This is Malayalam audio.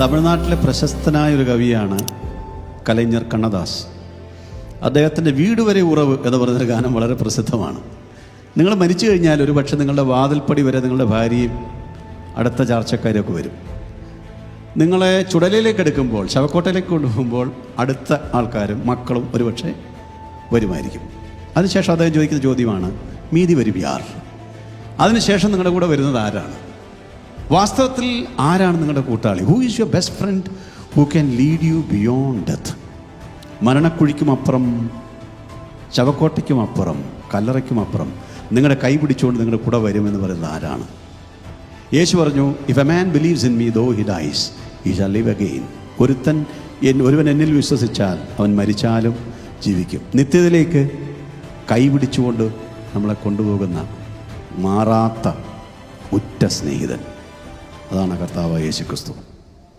തമിഴ്നാട്ടിലെ പ്രശസ്തനായ ഒരു കവിയാണ് കലൈഞ്ഞർ കണ്ണദാസ്. അദ്ദേഹത്തിന്റെ വീട് വരെ ഉറവ് എന്ന് പറയുന്നൊരു ഗാനം വളരെ പ്രസിദ്ധമാണ്. നിങ്ങൾ മരിച്ചു കഴിഞ്ഞാൽ ഒരു പക്ഷേ നിങ്ങളുടെ വാതിൽപ്പടി വരെ നിങ്ങളുടെ ഭാര്യയും അടുത്ത ചാർച്ചക്കാരൊക്കെ വരും. നിങ്ങളെ ചുടലയിലേക്ക് എടുക്കുമ്പോൾ ശവക്കോട്ടയിലേക്ക് കൊണ്ടുപോകുമ്പോൾ അടുത്ത ആൾക്കാരും മക്കളും ഒരുപക്ഷെ വരുമായിരിക്കും. അതിനുശേഷം അദ്ദേഹം ചോദിക്കുന്ന ചോദ്യമാണ് മീതി വരും യാർ? അതിനുശേഷം നിങ്ങളുടെ കൂടെ വരുന്നത് ആരാണ്? വാസ്തവത്തിൽ ആരാണ് നിങ്ങളുടെ കൂട്ടാളി? Who is your best friend who can lead you beyond death മരണക്കുഴിക്കുമപ്പുറം കല്ലറയ്ക്കും കല്ലറയ്ക്കുമപ്പുറം നിങ്ങളുടെ കൈ പിടിച്ചുകൊണ്ട് നിങ്ങളുടെ കൂടെ വരുമെന്ന് പറയുന്നത് ആരാണ്? യേശു പറഞ്ഞു if a man believes in me though he dies he shall live again ഒരുത്തൻ ഒരുവൻ എന്നിൽ വിശ്വസിച്ചാൽ അവൻ മരിച്ചാലും ജീവിക്കും. നിത്യതയിലേക്ക് കൈ പിടിച്ചുകൊണ്ട് നമ്മളെ കൊണ്ടുപോകുന്ന മാറാത്ത ഉറ്റ സ്നേഹിതൻ. അതാണ് കർത്താവ് യേശു ക്രിസ്തു